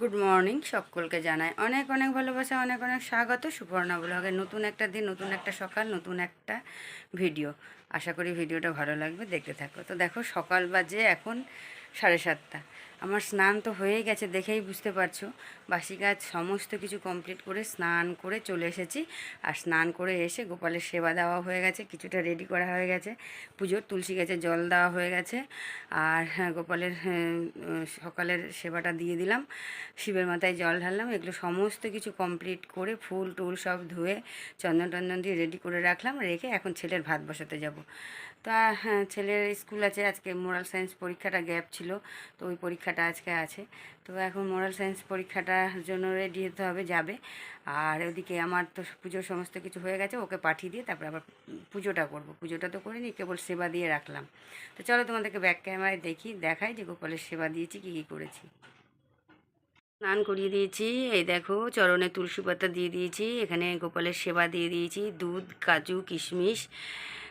Good morning সকলকে জানাই। অনেক অনেক ভালোবাসা, অনেক অনেক স্বাগত। সুপর্ণা ব্লগের নতুন একটা দিন, নতুন একটা সকাল, নতুন একটা ভিডিও। আশা করি ভিডিওটা ভালো লাগবে, দেখতে থাকো। তো দেখো, সকাল বাজে এখন সাড়ে সাতটা। আমার স্নান তো হয়েই গেছে দেখেই বুঝতে পারছ। বাসি কাজ সমস্ত কিছু কমপ্লিট করে স্নান করে চলে এসেছি। আর স্নান করে এসে গোপালের সেবা দেওয়া হয়ে গেছে কিছুটা রেডি করা হয়ে গেছে। পুজোর তুলসী গাছে জল দেওয়া হয়ে গেছে। আর হ্যাঁ, গোপালের হ্যাঁ, সকালের সেবাটা দিয়ে দিলাম। শিবের মাথায় জল ঢাললাম এগুলো সমস্ত কিছু কমপ্লিট করে ফুল টুল সব ধুয়ে চন্দন টন্দন দিয়ে রেডি করে রাখলাম। রেখে এখন ছেলের ভাত বসাতে যাব। তা হ্যাঁ ছেলের স্কুল আছে, আজকে মোরাল সায়েন্স পরীক্ষাটা গ্যাপ ছিল, তো ওই পরীক্ষাটা আজকে আছে। তো এখন মোরাল সায়েন্স পরীক্ষাটার জন্য রেডি হতে হবে, যাবে। আর ওদিকে আমার তো পুজোর সমস্ত কিছু হয়ে গেছে, ওকে পাঠিয়ে দিয়ে তারপরে আবার পুজোটা করব। পুজোটা তো করিনি, কেবল সেবা দিয়ে রাখলাম। তো চলো তোমাদেরকে ব্যাক ক্যামেরায় দেখি, দেখাই যে গোপালের সেবা দিয়েছি, কী কী করেছি। স্নান করিয়ে দিয়েছি, এই দেখো চরণে তুলসী পাতা দিয়ে দিয়েছি, এখানে গোপালের সেবা দিয়ে দিয়েছি, দুধ, কাজু, কিশমিশ।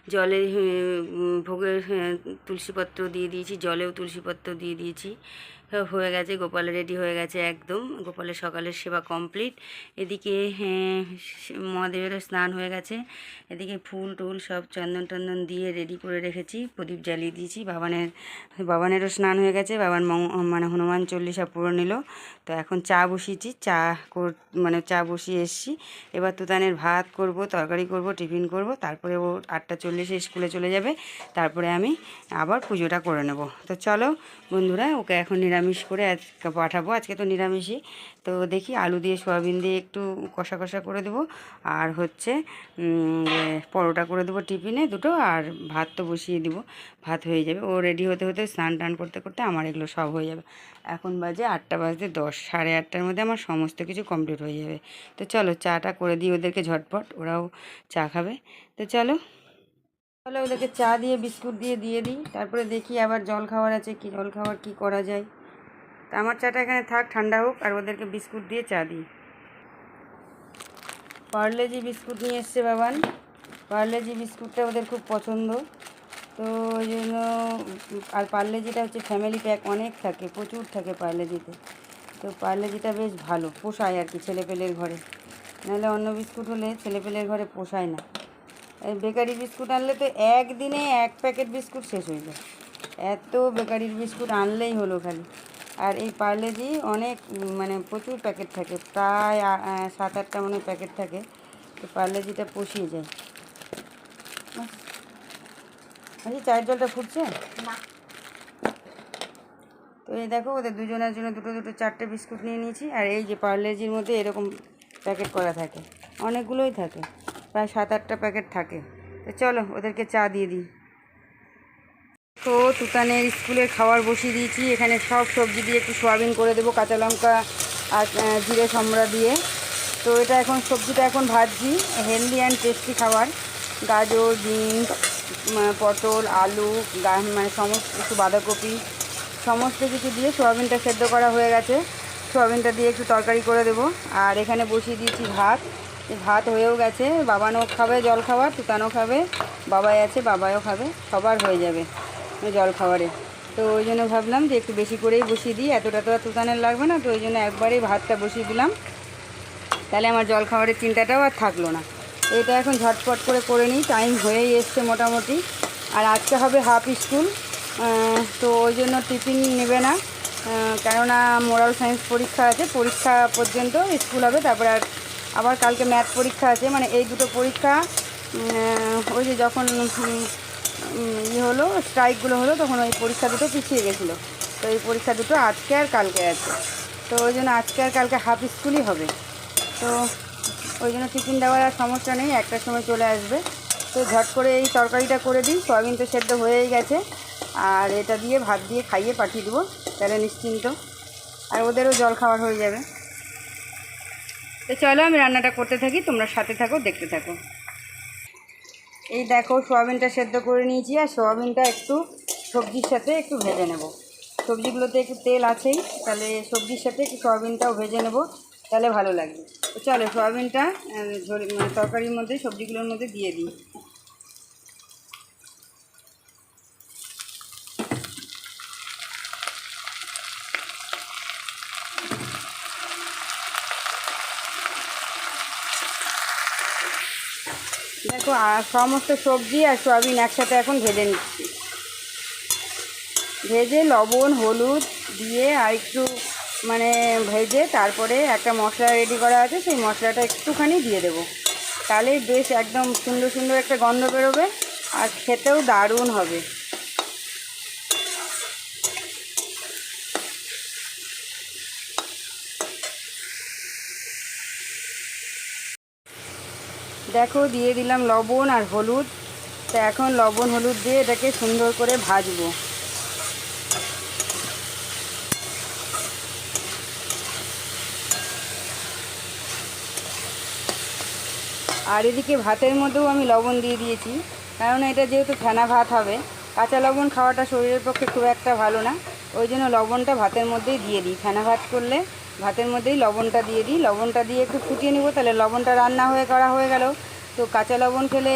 জলে ভোগের হ্যাঁ, তুলসীপত্র দিয়ে দিয়েছি জলেও তুলসীপত্র দিয়ে দিয়েছি। হ্যাঁ, গেছে গোপাল রেডি হয়ে গেছে একদম। গোপালের সকালের সেবা কমপ্লিট এদিকে হ্যাঁ, মহাদেবেরও স্নান হয়ে গেছে। এদিকে ফুল টুল সব চন্দন টন্দন দিয়ে রেডি করে রেখেছি প্রদীপ জ্বালিয়ে দিয়েছি। বাবানের বাবানেরও স্নান হয়ে গেছে। বাবার মং মানে হনুমান চল্লিশা পুরো নিল। তো এখন চা বসিয়েছি চা কর মানে চা বসিয়ে এসেছি। এবার তুতানের ভাত করব তরকারি করব টিফিন করব। তারপরে ও আটটা চল্লিশে স্কুলে চলে যাবে। তারপরে আমি আবার পুজোটা করে নেব। তো চলো বন্ধুরা ওকে এখন নিরামিষ করে আজকে পাঠাবো, আজকে তো নিরামিষই। তো দেখি আলু দিয়ে সয়াবিন দিয়ে একটু কষা কষা করে দেবো। আর হচ্ছে পরোটা করে দেবো টিফিনে দুটো, আর ভাত তো বসিয়ে দিব। ভাত হয়ে যাবে। ও রেডি হতে হতে স্নান টান করতে করতে আমার এগুলো সব হয়ে যাবে। এখন বাজে আটটা বাজতে দশ, সাড়ে আটটার মধ্যে আমার সমস্ত কিছু কমপ্লিট হয়ে যাবে। তো চলো চাটা করে দিই ওদেরকে ঝটপট, ওরাও চা খাবে। তো চলো। চলো ওদেরকে চা দিয়ে বিস্কুট দিয়ে দিয়ে দিই। তারপরে দেখি আবার জল খাওয়ার আছে, কি জল খাওয়ার, কি করা যায়। তা আমার চাটা এখানে থাক, ঠান্ডা হোক, আর ওদেরকে বিস্কুট দিয়ে চা দিই। পার্লেজি বিস্কুট নিয়ে এসছে বাবান পার্লেজি বিস্কুটটা ওদের খুব পছন্দ। তো ওই জন্য, আর পার্লেজিটা হচ্ছে ফ্যামিলি প্যাক অনেক থাকে, প্রচুর থাকে পার্লেজিতে তো পার্লেজিটা বেশ ভালো, পোষায় আর কি ছেলেপেলের ঘরে। নাহলে অন্য বিস্কুট হলে ছেলেপেলের ঘরে পোষায় না। এই বেকারি বিস্কুট আনলে তো একদিনে এক প্যাকেট বিস্কুট শেষ হয়ে যায়। এত বেকারির বিস্কুট আনলেই হলো খালি। আর এই পার্লেজি অনেক মানে প্রচুর প্যাকেট থাকে প্রায় সাত আটটা মনে প্যাকেট থাকে তো পার্লেজিটা পুষিয়ে যায়। আচ্ছা চায়ের জলটা ফুটছে? তো এই দেখো ওদের দুজনের জন্য দুটো দুটো চারটে বিস্কুট নিয়ে নিয়েছি আর এই যে পার্লেজির মধ্যে এরকম প্যাকেট করা থাকে অনেকগুলোই থাকে প্রায় সাত আটটা প্যাকেট থাকে। তো চলো ওদেরকে চা দিয়ে দিই। তো তুতানের স্কুলের খাবার বসিয়ে দিয়েছি। এখানে সব সবজি দিয়ে একটু সোয়াবিন করে দেবো, কাঁচা লঙ্কা আর জিরে, সম্বরা দিয়ে। তো এটা এখন সবজিটা এখন ভাজছি, হেলদি অ্যান্ড টেস্টি খাবার। গাজর বিনস পটল, আলু মানে সমস্ত কিছু বাঁধাকপি, সমস্ত কিছু দিয়ে সোয়াবিনটা সেদ্ধ করা হয়ে গেছে। সোয়াবিনটা দিয়ে একটু তরকারি করে দেবো। আর এখানে বসিয়ে দিয়েছি ভাত। ভাত হয়েও গেছে। বাবানও খাবে, জল খাবার তুতানও খাবে, বাবাই আছে বাবাও খাবে, সবার হয়ে যাবে। জল খাবারে তো ওই জন্য ভাবলাম যে একটু বেশি করেই বসিয়ে দিই। এতটা তো আর তুতানের লাগবে না, তো ওই জন্য একবারেই ভাতটা বসিয়ে দিলাম। তাহলে আমার জল খাবারের চিন্তাটাও আর থাকল না। এটা এখন ঝটপট করে করে নিই টাইম হয়েই এসছে মোটামুটি। আর আজকে হবে হাফ স্কুল তো ওই জন্য টিফিন নেবে না। কেননা মোরাল সায়েন্স পরীক্ষা আছে, পরীক্ষা পর্যন্ত স্কুল হবে, তারপরে আর আবার কালকে ম্যাথ পরীক্ষা আছে। মানে এই দুটো পরীক্ষা ওই যে যখন উম, হলো স্ট্রাইকগুলো হলো তখন ওই পরীক্ষা দুটো পিছিয়ে গেছিল। তো এই পরীক্ষা দুটো আজকে আর কালকে আছে। তো ওই জন্য আজকে আর কালকে হাফ স্কুলই হবে। তো ওই জন্য টিফিন দেওয়ার আর সমস্যা নেই একটার সময় চলে আসবে। তো ঝট করে এই তরকারিটা করে দিই সয়াবিন তো সেদ্ধ হয়েই গেছে। আর এটা দিয়ে ভাত দিয়ে খাইয়ে পাঠিয়ে দেবো তাহলে নিশ্চিন্ত। আর ওদেরও জল খাবার হয়ে যাবে। তো চলো আমি রান্নাটা করতে থাকি তোমরা সাথে থাকো দেখতে থাকো। এই দেখো, সোয়াবিনটা সেদ্ধ করে নিয়েছি আর সোয়াবিনটা একটু সবজির সাথে একটু ভেজে নেব। সবজিগুলোতে একটু তেল আছেই, তাহলে সবজির সাথে একটু সোয়াবিনটাও ভেজে নেব, তাহলে ভালো লাগবে। চলো, সোয়াবিনটা মানে তরকারির মধ্যে, সবজিগুলোর মধ্যে দিয়ে দিই দেখো আর সমস্ত সবজি আর সয়াবিন একসাথে এখন ভেজে নিচ্ছি। ভেজে লবণ, হলুদ দিয়ে আর একটু মানে ভেজে তারপরে একটা মশলা রেডি করা আছে, সেই মশলাটা একটুখানি দিয়ে দেব। তাহলে বেশ একদম সুন্দর সুন্দর একটা গন্ধ বেরোবে আর খেতেও দারুণ হবে। দেখো, দিয়ে দিলাম লবণ আর হলুদ। তো এখন লবণ হলুদ দিয়ে এটাকে সুন্দর করে ভাজবো। আর এদিকে ভাতের মধ্যেও আমি লবণ দিয়ে দিয়েছি। কারণ এটা যেহেতু ফেনা ভাত হবে, কাঁচা লবণ খাওয়াটা শরীরের পক্ষে খুব একটা ভালো না। ওই জন্য লবণটা ভাতের মধ্যেই দিয়ে দিই। ফেনা ভাত করলে ভাতের মধ্যেই লবণটা দিয়ে দিই। লবণটা দিয়ে একটু ফুটিয়ে নিব, তাহলে লবণটা রান্না হয়ে করা হয়ে গেল। তো কাঁচা লবণ খেলে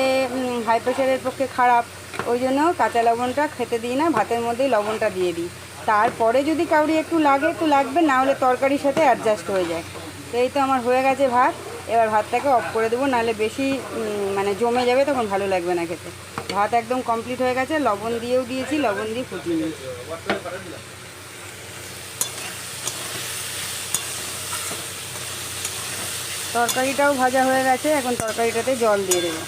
হাই প্রেশারের পক্ষে খারাপ। ওই জন্য কাঁচা লবণটা খেতে দিই না, ভাতের মধ্যেই লবণটা দিয়ে দিই। তারপরে যদি কাউরি একটু লাগে, একটু লাগবে, না হলে তরকারির সাথে অ্যাডজাস্ট হয়ে যায়। তো এই তো আমার হয়ে গেছে ভাত। এবার ভাতটাকে অফ করে দেবো, নাহলে বেশি মানে জমে যাবে, তখন ভালো লাগবে না খেতে। ভাত একদম কমপ্লিট হয়ে গেছে, লবণ দিয়েও দিয়েছি, লবণ দিয়ে ফুটিয়ে নিয়েছি। তরকারিটাও ভাজা হয়ে গেছে, এখন তরকারিটাতে জল দিয়ে দেবো।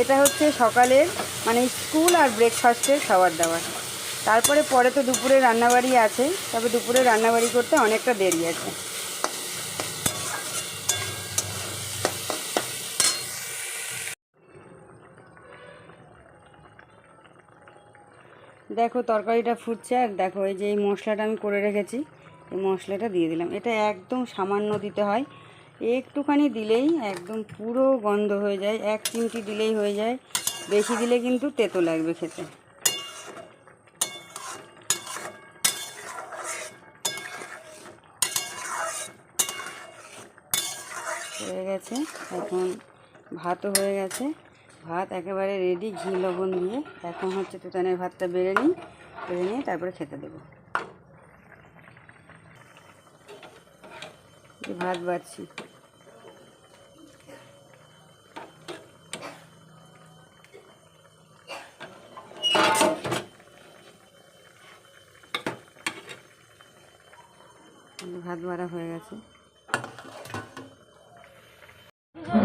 এটা হচ্ছে সকালের মানে স্কুল আর ব্রেকফাস্টের খাবার দাবার। তারপরে পরে তো দুপুরে রান্নাবাড়ি আছে, তবে দুপুরে রান্নাবাড়ি করতে অনেকটা দেরি আছে। দেখো তরকারিটা ফুটছে, আর দেখো এই যে এই মশলাটা আমি করে রেখেছি। এই মশলাটা দিয়ে দিলাম। এটা একদম সামান্য দিতে হয়। একটুখানি দিলেই একদম পুরো গন্ধ হয়ে যায়। এক চিমটি দিলেই হয়ে যায়। বেশি দিলে কিন্তু তেতো লাগবে খেতে। হয়ে গেছে। এখন ভাতও হয়ে গেছে। ভাত একেবারে রেডি ঘি, লবণ দিয়ে। এখন হচ্ছে তুতানের ভাতটা বেড়ে নিই। বেড়ে নিয়ে তারপরে খেতে দেবো। এই ভাত বাড়ছি ভাত বাড়া হয়ে গেছে।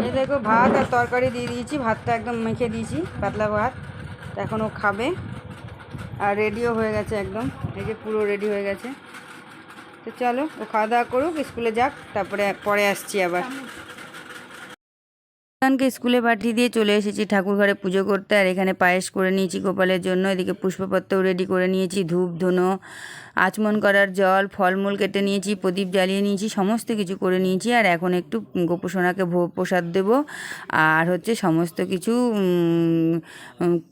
এই দেখো ভাত আর তরকারি দিয়ে দিয়েছি, ভাতটা একদম মেখে দিয়েছি, পাতলা ভাত। এখন ও খাবে। আর রেডিও হয়ে গেছে একদম, এই যে পুরো রেডি হয়ে গেছে। তো চলো ও খাওয়া দাওয়া করুক স্কুলে যাক তারপরে পরে আসছি আবার। সন্তানকে স্কুলে পাঠিয়ে দিয়ে চলে এসেছি। ঠাকুর ঘরে পুজো করতে। আর এখানে পায়েস করে নিয়েছি গোপালের জন্য। এদিকে পুষ্পপত্রও রেডি করে নিয়েছি। ধূপ, ধুনো, আচমন করার জল, ফলমূল কেটে নিয়েছি, প্রদীপ জ্বালিয়ে নিয়েছি, সমস্ত কিছু করে নিয়েছি। আর এখন একটু গোপুসোনাকে ভোগ প্রসাদ দেবো। আর হচ্ছে সমস্ত কিছু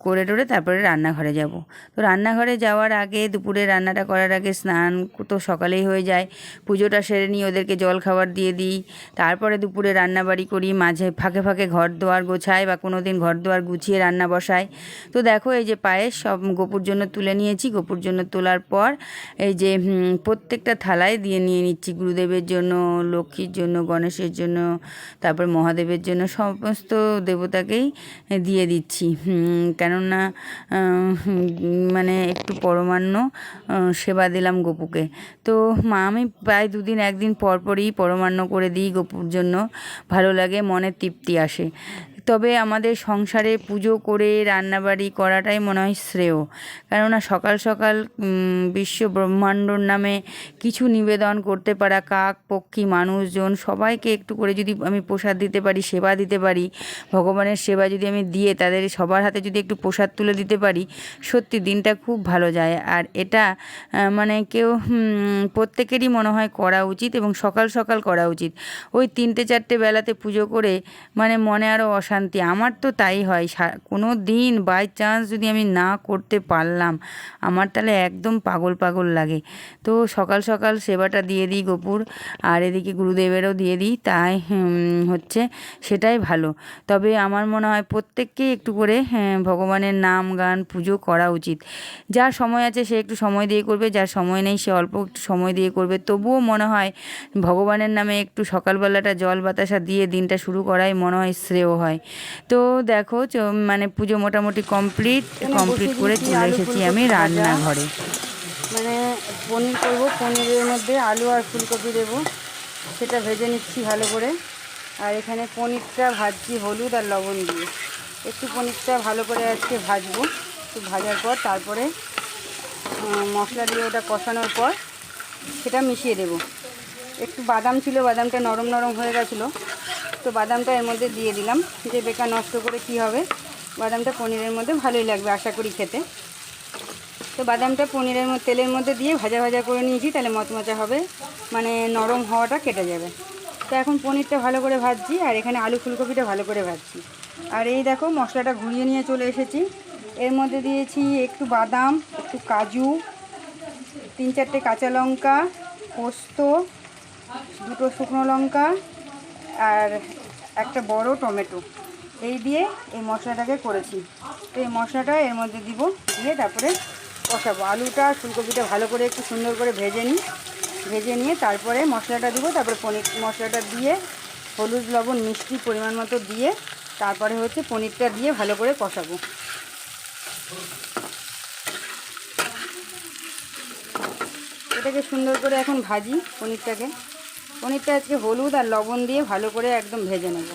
করে টোরে তারপরে রান্নাঘরে যাব। তো রান্নাঘরে যাওয়ার আগে, দুপুরে রান্নাটা করার আগে স্নান তো সকালেই হয়ে যায়। পুজোটা সেরে নিয়ে ওদেরকে জল খাবার দিয়ে দিই। তারপরে দুপুরে রান্নাবাড়ি করি, মাঝে ফাঁকে ফাঁকে ঘর দোয়ার গোছাই বা কোনো দিন ঘর দোয়ার গুছিয়ে রান্না বসাই তো দেখো এই যে পায়েস সব গোপুর জন্য তুলে নিয়েছি। গোপুর জন্য তোলার পর এই যে প্রত্যেকটা থালায় দিয়ে নিয়ে নিচ্ছি। গুরুদেবের জন্য, লক্ষ্মীর জন্য, গণেশের জন্য, তারপর মহাদেবের জন্য সমস্ত দেবতাকেই দিয়ে দিচ্ছি। কেননা মানে একটু পরমান্ন সেবা দিলাম গপুকে। তো মা, আমি প্রায় দুদিন, একদিন পর পরই পরমান্ন করে দিই গপুর জন্য। ভালো লাগে, মনে তৃপ্তি আসে। আসে। তবে আমাদের সংসারে পুজো করে রান্নাবাড়ি করাটাই মনে হয় শ্রেয়। কেননা সকাল সকাল বিশ্ব ব্রহ্মাণ্ডর নামে কিছু নিবেদন করতে পারা, কাক, পক্ষী, মানুষজন, সবাইকে একটু করে যদি আমি প্রসাদ দিতে পারি, সেবা দিতে পারি, ভগবানের সেবা যদি আমি দিয়ে তাদের সবার হাতে যদি একটু প্রসাদ তুলে দিতে পারি, সত্যি দিনটা খুব ভালো যায়। আর এটা মানে কেউ প্রত্যেকেরই মনে হয় করা উচিত এবং সকাল সকাল করা উচিত। ওই তিনটে চারটে বেলাতে পুজো করে মানে মনে আরও অশান্তি অশান্তি আমার তো তাই হয়। কোনো দিন বাই চান্স যদি আমি না করতে পারলাম আমার তাহলে একদম পাগল পাগল লাগে। তো সকাল সকাল সেবাটা দিয়ে দিই গোপুর আর এদিকে গুরুদেবেরও দিয়ে দিই তাই হচ্ছে সেটাই ভালো। তবে আমার মনে হয় প্রত্যেককেই একটু করে হ্যাঁ, ভগবানের নাম গান পুজো করা উচিত। যার সময় আছে সে একটু সময় দিয়ে করবে যার সময় নেই সে অল্প একটু সময় দিয়ে করবে। তবুও মনে হয় ভগবানের নামে একটু সকালবেলাটা জল বাতাসা দিয়ে দিনটা শুরু করাই মনে হয় শ্রেয় হয়। তো দেখো মানে পুজো মোটামুটি কমপ্লিট কমপ্লিট করে চলে এসেছি আমি রান্নাঘরে। মানে পনির করব পনিরের মধ্যে আলু আর ফুলকপি দেবো। সেটা ভেজে নিচ্ছি ভালো করে। আর এখানে পনিরটা ভাজছি হলুদ আর লবণ দিয়ে। একটু পনিরটা ভালো করে আজকে ভাজবো একটু ভাজার পর তারপরে মশলা দিয়ে ওটা কষানোর পর সেটা মিশিয়ে দেব। একটু বাদাম ছিল, বাদামটা নরম নরম হয়ে গেছিল। তো বাদামটা এর মধ্যে দিয়ে দিলাম, যে বেকার নষ্ট করে কি হবে। বাদামটা পনিরের মধ্যে ভালোই লাগবে, আশা করি খেতে। তো বাদামটা পনিরের মধ্যে, তেলের মধ্যে দিয়ে ভাজা ভাজা করে নিয়েছি, তাহলে মচমচা হবে। মানে নরম হওয়াটা কেটে যাবে। তো এখন পনিরটা ভালো করে ভাজছি, আর এখানে আলু ফুলকপিটা ভালো করে ভাজছি। আর এই দেখো, মশলাটা ঘুরিয়ে নিয়ে চলে এসেছি। এর মধ্যে দিয়েছি একটু বাদাম, একটু কাজু, তিন চারটে কাঁচা লঙ্কা, পোস্ত দুটো শুকনো লঙ্কা আর একটা বড় টমেটো। এই দিয়ে এই মশলাটাকে করেছি। তো এই মশলাটা এর মধ্যে দিব, দিয়ে তারপরে কষাবো। আলুটা ফুলকপিটা ভালো করে একটু সুন্দর করে ভেজে নিই। ভেজে নিয়ে তারপরে মশলাটা দিব, তারপরে পনির, মশলাটা দিয়ে হলুদ, লবণ, মিষ্টি পরিমাণ মতো দিয়ে তারপরে হচ্ছে পনিরটা দিয়ে ভালো করে কষাবো। এটাকে সুন্দর করে এখন ভাজি পনিরটাকে। পনিরটা আজকে হলুদ আর লবণ দিয়ে ভালো করে একদম ভেজে নেব।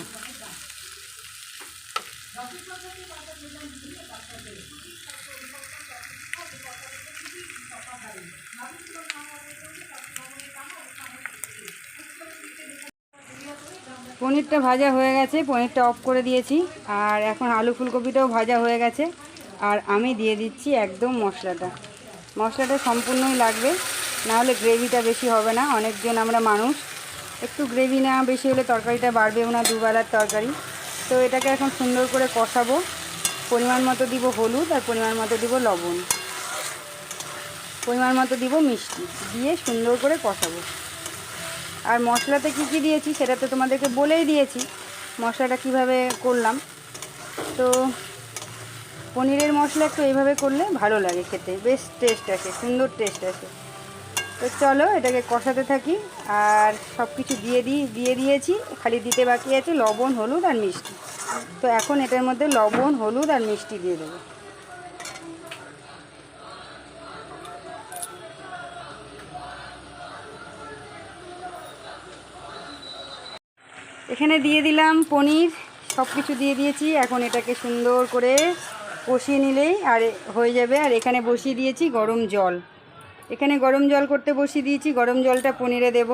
পনিরটা ভাজা হয়ে গেছে, পনিরটা অফ করে দিয়েছি। আর এখন আলু ফুলকপিটাও ভাজা হয়ে গেছে। আর আমি দিয়ে দিচ্ছি একদম মশলাটা। মশলাটা সম্পূর্ণই লাগবে না হলে গ্রেভিটা বেশি হবে না। অনেকজন আমরা মানুষ একটু গ্রেভি না বেশি হলে তরকারিটা বাড়বেও না, দুবেলার তরকারি। তো এটাকে এখন সুন্দর করে কষাবো। পরিমাণ মতো দিব হলুদ আর পরিমাণ মতো দিব লবণ। পরিমাণ মতো দিব মিষ্টি। দিয়ে সুন্দর করে কষাবো। আর মশলাতে কী কী দিয়েছি সেটা তো তোমাদেরকে বলেই দিয়েছি। মশলাটা কীভাবে করলাম। তো পনিরের মশলা একটু এইভাবে করলে ভালো লাগে খেতে। বেশ টেস্ট আসে, সুন্দর টেস্ট আসে। তো চলো এটাকে কষাতে থাকি। আর সব কিছু দিয়ে দিই দিয়ে দিয়েছি। খালি দিতে বাকি আছে লবণ, হলুদ আর মিষ্টি। তো এখন এটার মধ্যে লবণ, হলুদ আর মিষ্টি দিয়ে দেবো। এখানে দিয়ে দিলাম পনির। সব কিছু দিয়ে দিয়েছি। এখন এটাকে সুন্দর করে কষিয়ে নিলেই আর হয়ে যাবে। আর এখানে বসিয়ে দিয়েছি গরম জল। এখানে গরম জল করতে বসিয়ে দিয়েছি। গরম জলটা পনিরে দেব।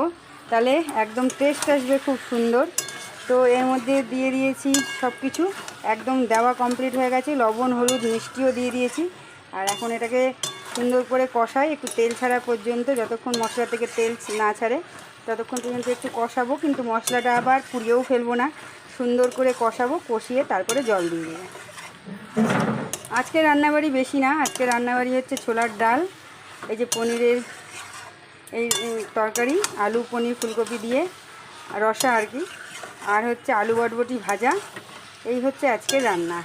তাহলে একদম টেস্ট আসবে খুব সুন্দর। তো এর মধ্যে দিয়ে দিয়েছি সব কিছু একদম দেওয়া কমপ্লিট হয়ে গেছে। লবণ, হলুদ, মিষ্টিও দিয়ে দিয়েছি। আর এখন এটাকে সুন্দর করে কষাই। একটু তেল ছাড়া পর্যন্ত, যতক্ষণ মশলা থেকে তেল না ছাড়ে, ততক্ষণ পর্যন্ত একটু কষাবো। কিন্তু মশলাটা আবার পুড়িয়েও ফেলব না। সুন্দর করে কষাবো, কষিয়ে তারপরে জল দিয়ে দেবো। আজকে রান্নাবাড়ি বেশি না। আজকে রান্নাবাড়ি হচ্ছে ছোলার ডাল। এই যে পনিরের এই তরকারি, আলু, পনির, ফুলকপি দিয়ে রসা আর কি। আর হচ্ছে আলু বটবটি ভাজা। এই হচ্ছে আজকে রান্না।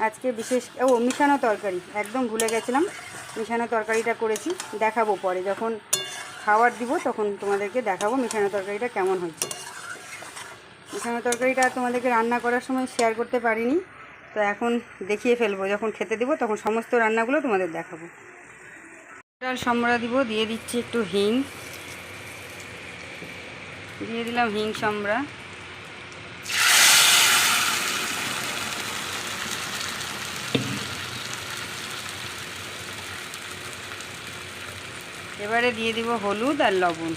আজকে বিশেষ, ও, মিশানো তরকারি। একদম ভুলে গেছিলাম। মিশানো তরকারিটা করেছি। দেখাবো পরে। যখন খাবার দিব তখন তোমাদেরকে দেখাবো মিশানো তরকারিটা কেমন হয়েছে। মিশানো তরকারিটা তোমাদেরকে রান্না করার সময় শেয়ার করতে পারিনি। তো এখন দেখিয়ে ফেলব। যখন খেতে দিব তখন সমস্ত রান্নাগুলো তোমাদের দেখাবো। ডাল সম্বরা দিব, দিয়ে দিচ্ছি একটু হিং। দিয়ে দিলাম হিং সম্বরা। এবারে দিয়ে দিব হলুদ আর লবণ।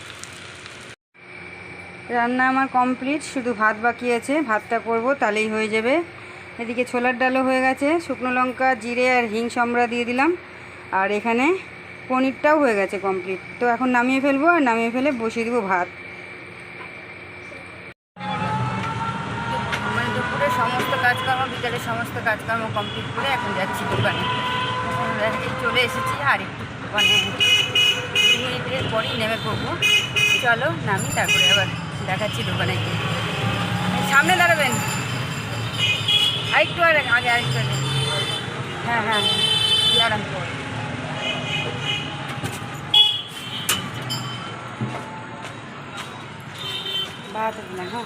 রান্না আমার কমপ্লিট, শুধু ভাত বাকি আছে, ভাতটা করব, তাহলেই হয়ে যাবে। এদিকে ছোলার ডালও হয়ে গেছে, শুকনো লঙ্কা, জিরে আর হিং সম্বরা দিয়ে দিলাম। আর এখানে পনিরটাও হয়ে গেছে কমপ্লিট তো এখন নামিয়ে ফেলব আর নামিয়ে ফেলে বসিয়ে দিব ভাত। আমার দুপুরে সমস্ত কাজ বিকালে সমস্ত কাজকর্ম কমপ্লিট করে এখন যাচ্ছি দোকানে। চলে এসেছি আর একটু মানে মিনিটের পরই নেমে পড়ব। চলো, নামি তারপরে আবার দেখাচ্ছি দোকানে গিয়ে। সামনে দাঁড়াবেন। আরেকটু আর আগে আরেকটু হ্যাঁ হ্যাঁ। দাঁড়ান। হ্যাঁ।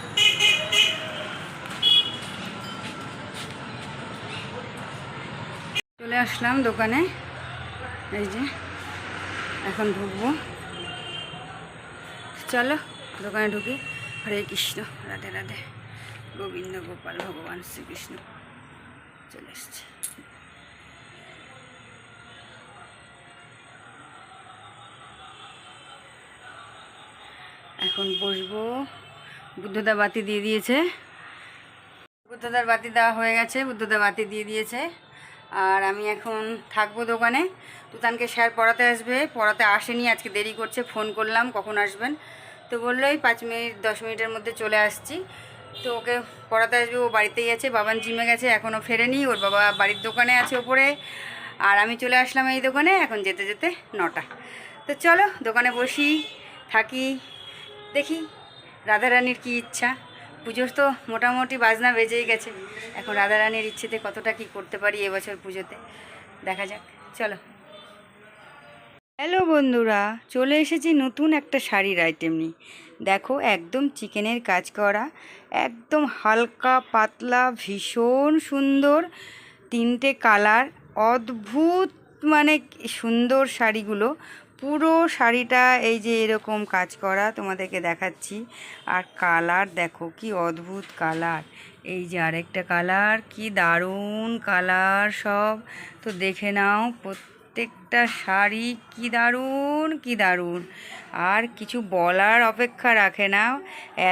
চলে আসলাম দোকানে, এই যে, এখন ঢুকবো। চলো, দোকানে ঢুকি। হরে কৃষ্ণ, রাধে রাধে। গোবিন্দ, গোপাল, ভগবান, শ্রীকৃষ্ণ। চলে এসছে। এখন বসবো। বুদ্ধদা বাতি দিয়ে দিয়েছে। বুদ্ধদার বাতি দেওয়া হয়ে গেছে বুদ্ধদা বাতি দিয়ে দিয়েছে। আর আমি এখন থাকব দোকানে। তুতানকে স্যার পড়াতে আসবে, পড়াতে আসেনি, আজকে দেরি করছে, ফোন করলাম, কখন আসবেন? তো বলল, এই পাঁচ মিনিট, দশ মিনিটের মধ্যে চলে আসছি। তো ওকে পড়াতে আসবে, ও বাড়িতেই আছে, বাবান জিমে গেছে এখনও ফেরেনি, ওর বাবা বাড়ির দোকানে আছে ওপরে। আর আমি চলে আসলাম এই দোকানে, এখন যেতে যেতে নটা। তো চলো, দোকানে বসি, থাকি, দেখি রাধারানীর কি ইচ্ছা? পুজোর তো মোটামুটি বাজনা বেজেই গেছে। এখন রাধারানীর ইচ্ছেতে কতটা কি করতে পারি এবছর পুজোতে? দেখা যাক। চলো। হ্যালো বন্ধুরা, চলে এসেছি নতুন একটা শাড়ির আইটেম নিয়ে। দেখো, একদম চিকেনের কাজ করা, একদম হালকা, পাতলা, ভীষণ সুন্দর তিনটে কালার, অদ্ভুত মানে সুন্দর শাড়িগুলো। পুরো শাড়িটা এই যে এরকম কাজ করা তোমাদেরকে দেখাচ্ছি। আর কালার দেখো, কি অদ্ভুত কালার। এই যে আরেকটা কালার, কি দারুণ কালার সব। তো দেখে নাও প্রত্যেকটা শাড়ি কি দারুণ কি দারুণ। আর কিছু বলার অপেক্ষা রাখে না।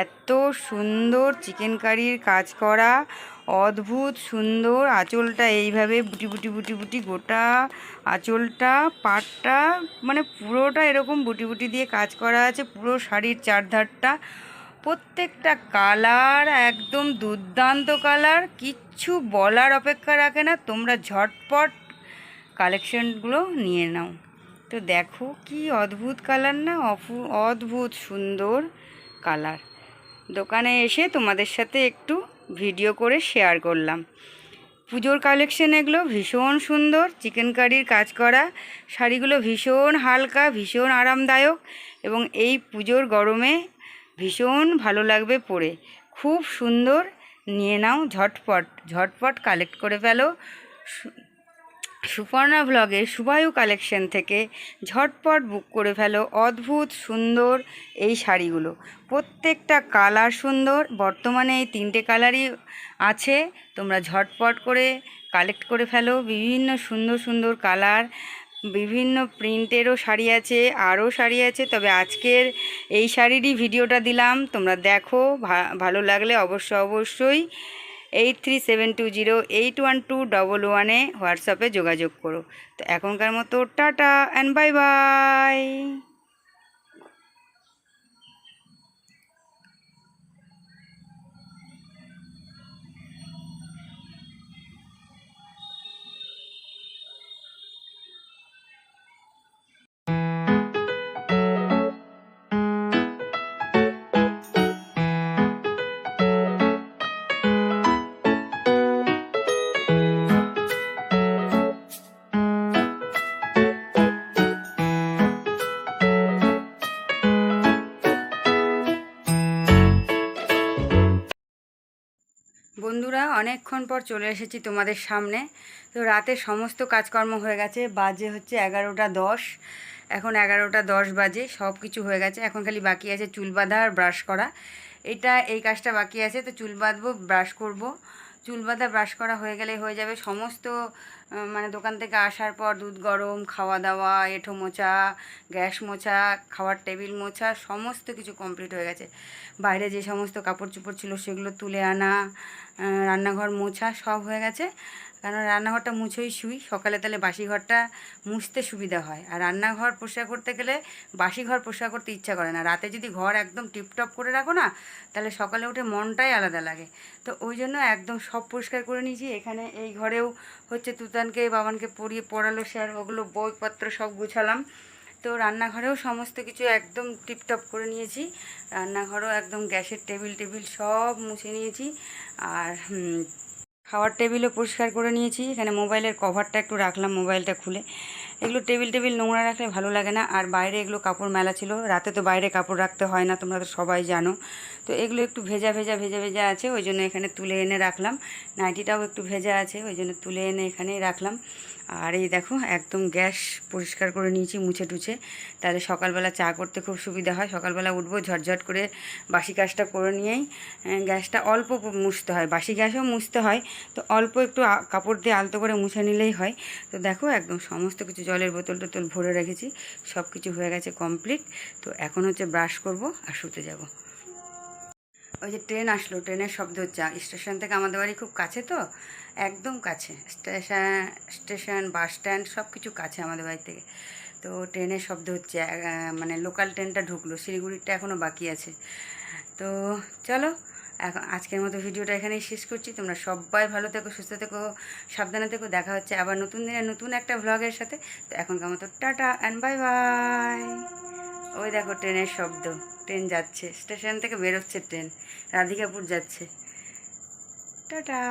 এত সুন্দর চিকেন কারির কাজ করা, অদ্ভুত সুন্দর আঁচলটা এইভাবে বুটি বুটি বুটি বুটি গোটা আঁচলটা, পাটটা মানে পুরোটা এরকম বুটি বুটি দিয়ে কাজ করা আছে, পুরো শাড়ির চারধারটা। প্রত্যেকটা কালার একদম দুর্দান্ত কালার, কিচ্ছু বলার অপেক্ষা রাখে না। তোমরা ঝটপট কালেকশনগুলো নিয়ে নাও। তো দেখো কি অদ্ভুত কালার না অদ্ভুত সুন্দর কালার। দোকানে এসে তোমাদের সাথে একটু ভিডিও করে শেয়ার করলাম। পুজোর কালেকশন এগুলো ভীষণ সুন্দর, চিকেন কারির কাজ করা, শাড়িগুলো ভীষণ হালকা, ভীষণ আরামদায়ক এবং এই পুজোর গরমে ভীষণ ভালো লাগবে পরে। খুব সুন্দর, নিয়ে নাও ঝটপট ঝটপট কালেক্ট করে ফেলো। সুপর্ণা ব্লগে সুবায়ু কালেকশন থেকে ঝটপট বুক করে ফেলো অদ্ভুত, সুন্দর এই শাড়িগুলো। প্রত্যেকটা কালার সুন্দর, বর্তমানে এই তিনটে কালারই আছে। তোমরা ঝটপট করে কালেক্ট করে ফেলো। বিভিন্ন সুন্দর সুন্দর কালার, বিভিন্ন প্রিন্টেরও শাড়ি আছে, আরও শাড়ি আছে। তবে আজকের এই শাড়িরই ভিডিওটা দিলাম। তোমরা দেখো ভালো লাগলে অবশ্য অবশ্যই eight three seven two zero eight one two double ওয়ানে হোয়াটসঅ্যাপে যোগাযোগ করো। তো এখনকার মতো টাটা অ্যান্ড বাই বাই অনেকক্ষণ পর চলে এসেছি তোমাদের সামনে। তো রাতে সমস্ত কাজকর্ম হয়ে গেছে। বাজে হচ্ছে এগারোটা দশ। এখন এগারোটা দশ বাজে, সব কিছু হয়ে গেছে। এখন খালি বাকি আছে চুল বাঁধা আর ব্রাশ করা। এটা এই কাজটা বাকি আছে, তো চুল বাঁধবো, ব্রাশ করব। চুল বাঁধা, ব্রাশ করা হয়ে গেলে হয়ে যাবে সমস্ত মানে দোকান থেকে আসার পর দুধ গরম খাওয়া দাওয়া এঁঠো মোছা, গ্যাস মোছা, খাওয়ার টেবিল মোছা, সমস্ত কিছু কমপ্লিট হয়ে গেছে। বাইরে যে সমস্ত কাপড় চোপড় ছিল সেগুলো তুলে আনা রান্নাঘর মোছা সব হয়ে গেছে। কারণ রান্নাঘরটা মুছেই শুই। সকালে তাহলে বাসি ঘরটা মুছতে সুবিধা হয়। আর রান্নাঘর পরিষ্কার করতে গেলে বাসি ঘর পরিষ্কার করতে ইচ্ছা করে না। রাতে যদি ঘর একদম টিপটপ করে রাখো না, তাহলে সকালে উঠে মনটাই আলাদা লাগে। তো ওই জন্য একদম সব পরিষ্কার করে নিয়েছি। এখানে এই ঘরেও হচ্ছে তুতানকে, বাবানকে পড়িয়ে পড়ালো স্যার। ওগুলো বইপত্র সব গুছালাম। তো রান্নাঘরেও সমস্ত কিছু একদম টিপটপ করে নিয়েছি। রান্নাঘরেও একদম গ্যাসের টেবিল টেবিল সব মুছে নিয়েছি। আর খাওয়ার টেবিলও পরিষ্কার করে নিয়েছি। এখানে মোবাইলের কভারটা একটু রাখলাম, মোবাইলটা খুলে। এগুলো টেবিল টেবিল নোংরা রাখলে ভালো লাগে না। আর বাইরে এগুলো কাপড় মেলা ছিল। রাতে তো বাইরে কাপড় রাখতে হয় না, তোমরা তো সবাই জানো। তো এগুলো একটু ভেজা ভেজা ভেজা ভেজা আছে, ওই জন্য এখানে তুলে এনে রাখলাম। নাইটিটাও একটু ভেজা আছে, ওই জন্য তুলে এনে এখানেই রাখলাম। আর এই দেখো, একদম গ্যাস পরিষ্কার করে নিয়েছি মুছে টুছে। তাহলে সকালবেলা চা করতে খুব সুবিধা হয়। সকালবেলা উঠবো, ঝটঝট করে বাসি কাজটা করে নিয়েই গ্যাসটা অল্প মুছতে হয়। বাসি গ্যাসও মুছতে হয়, তো অল্প একটু কাপড় দিয়ে আলতো করে মুছে নিলেই হয়। তো দেখো, একদম সমস্ত কিছু জলের বোতল টোতল ভরে রেখেছি সব কিছু হয়ে গেছে কমপ্লিট তো এখন হচ্ছে ব্রাশ করব আর শুতে যাব। ওই যে ট্রেন আসলো, ট্রেনের শব্দ হচ্ছে স্টেশন থেকে আমাদের বাড়ি খুব কাছে তো, একদম কাছে। স্টেশন স্টেশন, বাস স্ট্যান্ড সব কিছু কাছে আমাদের বাড়ি থেকে। তো ট্রেনের শব্দ হচ্ছে মানে লোকাল ট্রেনটা ঢুকলো শিলিগুড়িটা এখনও বাকি আছে। তো চলো এখন আজকের মতো ভিডিওটা এখানেই শেষ করছি। তোমরা সবাই ভালো থেকো, সুস্থ থেকো, সাবধানে থেকো, দেখা হচ্ছে আবার নতুন দিনে নতুন একটা ভ্লগের সাথে। তো এখনকার মতো টাটা অ্যান্ড বাই বাই ওই দেখো ট্রেনের শব্দ। ট্রেন যাচ্ছে। স্টেশন থেকে বেরোচ্ছে ট্রেন। রাধিকাপুর যাচ্ছে। টাটা!